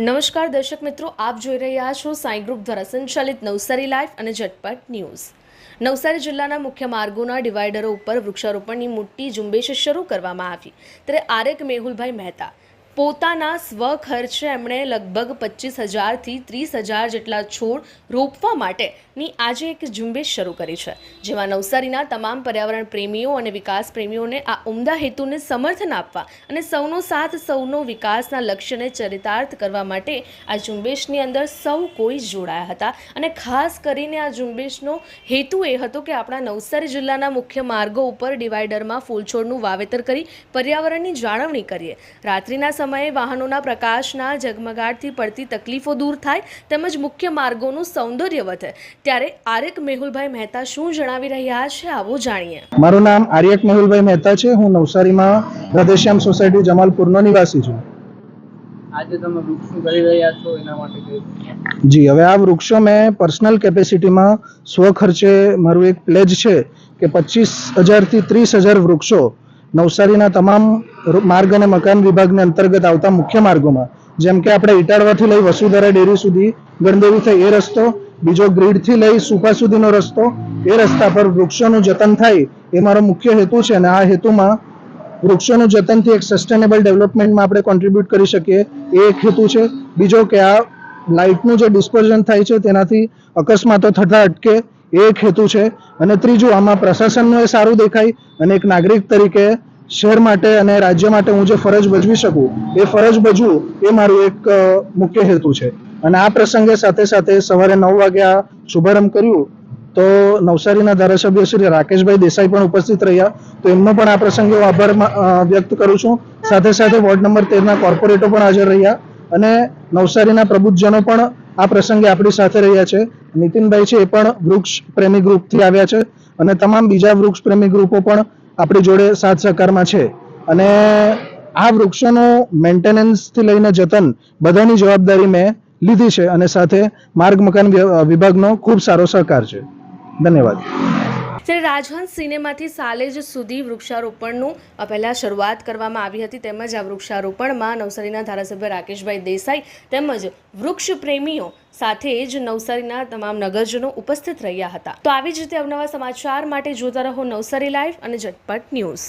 નમસ્કાર દર્શક મિત્રો, આપ જોઈ રહ્યા છો સાંઈ ગ્રુપ દ્વારા સંચાલિત નવસારી લાઈફ અને ઝટપટ ન્યૂઝ. નવસારી જિલ્લાના મુખ્ય માર્ગોના ડિવાઈડરો ઉપર વૃક્ષારોપણની મોટી ઝુંબેશ શરૂ કરવામાં આવી. ત્યારે આરેક મેહુલભાઈ મહેતા પોતાના સ્વ ખર્ચે એમણે લગભગ પચીસ હજારથી ત્રીસ હજાર જેટલા છોડ રોપવા માટેની આજે એક ઝુંબેશ શરૂ કરી છે, જેમાં નવસારીના તમામ પર્યાવરણ પ્રેમીઓ અને વિકાસ પ્રેમીઓને આ ઉમદા હેતુને સમર્થન આપવા અને સૌનો સાથ, સૌનો વિકાસના લક્ષ્યને ચરિતાર્થ કરવા માટે આ ઝુંબેશની અંદર સૌ કોઈ જોડાયા હતા. અને ખાસ કરીને આ ઝુંબેશનો હેતુ એ હતો કે આપણા નવસારી જિલ્લાના મુખ્ય માર્ગો ઉપર ડિવાઈડરમાં ફૂલછોડનું વાવેતર કરી પર્યાવરણની જાળવણી કરીએ. રાત્રિના સમયે વાહનોના પ્રકાશના ઝગમગાટથી પડતી તકલીફો દૂર થાય તેમજ મુખ્ય માર્ગોનું સૌંદર્ય વધે. ત્યારે આર્યક મેહુલભાઈ મહેતા શું જણાવી રહ્યા છે આવો જાણીએ. મારું નામ આર્યક મેહુલભાઈ મહેતા છે. હું નવસારીમાં રાધેશ્યામ સોસાયટી જમાલપુરનો નિવાસી છું. આજે તમે વૃક્ષો કરી રહ્યા છો એના માટે જી હવે આ વૃક્ષો મેં પર્સનલ કેપેસિટીમાં સ્વખર્ચે મારું એક પ્લેજ છે કે પચીસ હજારથી ત્રીસ હજાર વૃક્ષો નવસારીના તમામ માર્ગ અને મકાન વિભાગને અંતર્ગત આવતા મુખ્ય માર્ગોમાં, જેમ કે આપણે ઇટાળવાથી લઈ વસુધારા ડેરી સુધી, ગણદેવી થઈ એ રસ્તો, બીજો ગ્રીડથી લઈ સુપા સુધીનો રસ્તો, એ રસ્તા પર વૃક્ષોનું જતન થાય એ મારો મુખ્ય હેતુ છે અને આ હેતુમાં વૃક્ષોનું જતનથી એક સસ્ટેનેબલ ડેવલપમેન્ટમાં આપણે કોન્ટ્રીબ્યુટ કરી શકીએ, એ એક હેતુ છે. બીજો કે આ લાઇટનું જે ડિસ્પર્ઝન થાય છે તેનાથી અકસ્માતો થતા અટકે એ એક હેતુ છે. અને ત્રીજું, આમાં પ્રશાસનનું એ સારું દેખાય અને એક નાગરિક તરીકે શહેર માટે અને રાજ્ય માટે હું જે ફરજ ભજવી શકું, એ ફરજ ભજવું એ મારું એક મુખ્ય હેતુ છે. અને આ પ્રસંગે સાથે સાથે સવારે નવ વાગે આ શુભારંભ કર્યું, તો નવસારીના ધારાસભ્ય શ્રી રાકેશભાઈ દેસાઈ પણ ઉપસ્થિત રહ્યા. તો એમનો પણ આ પ્રસંગે હું આભાર વ્યક્ત કરું છું. સાથે સાથે વોર્ડ નંબર તેરના કોર્પોરેટો પણ હાજર રહ્યા અને નવસારીના પ્રબુદ્ધજનો પણ આ પ્રસંગે આપણી સાથે રહ્યા છે. નીતિનભાઈ છે એ પણ વૃક્ષ પ્રેમી ગ્રુપથી આવ્યા છે અને તમામ બીજા વૃક્ષ પ્રેમી ગ્રુપો પણ આપણી જોડે સાથ સહકારમાં છે. અને આ વૃક્ષોનું મેન્ટેનન્સથી લઈને જતન બધાની જવાબદારી મેં લીધી છે અને સાથે માર્ગ મકાન વિભાગનો ખૂબ સારો સહકાર છે. ધન્યવાદ. ત્યારે રાજહંસ સિનેમાથી સાલેજ સુધી વૃક્ષારોપણનું પહેલાં શરૂઆત કરવામાં આવી હતી, તેમજ આ વૃક્ષારોપણમાં નવસારીના ધારાસભ્ય રાકેશભાઈ દેસાઈ તેમજ વૃક્ષ પ્રેમીઓ સાથે જ નવસારીના તમામ નગરજનો ઉપસ્થિત રહ્યા હતા. તો આવી જ રીતે અવનવા સમાચાર માટે જોતા રહો નવસારી લાઈવ અને ઝટપટ ન્યૂઝ.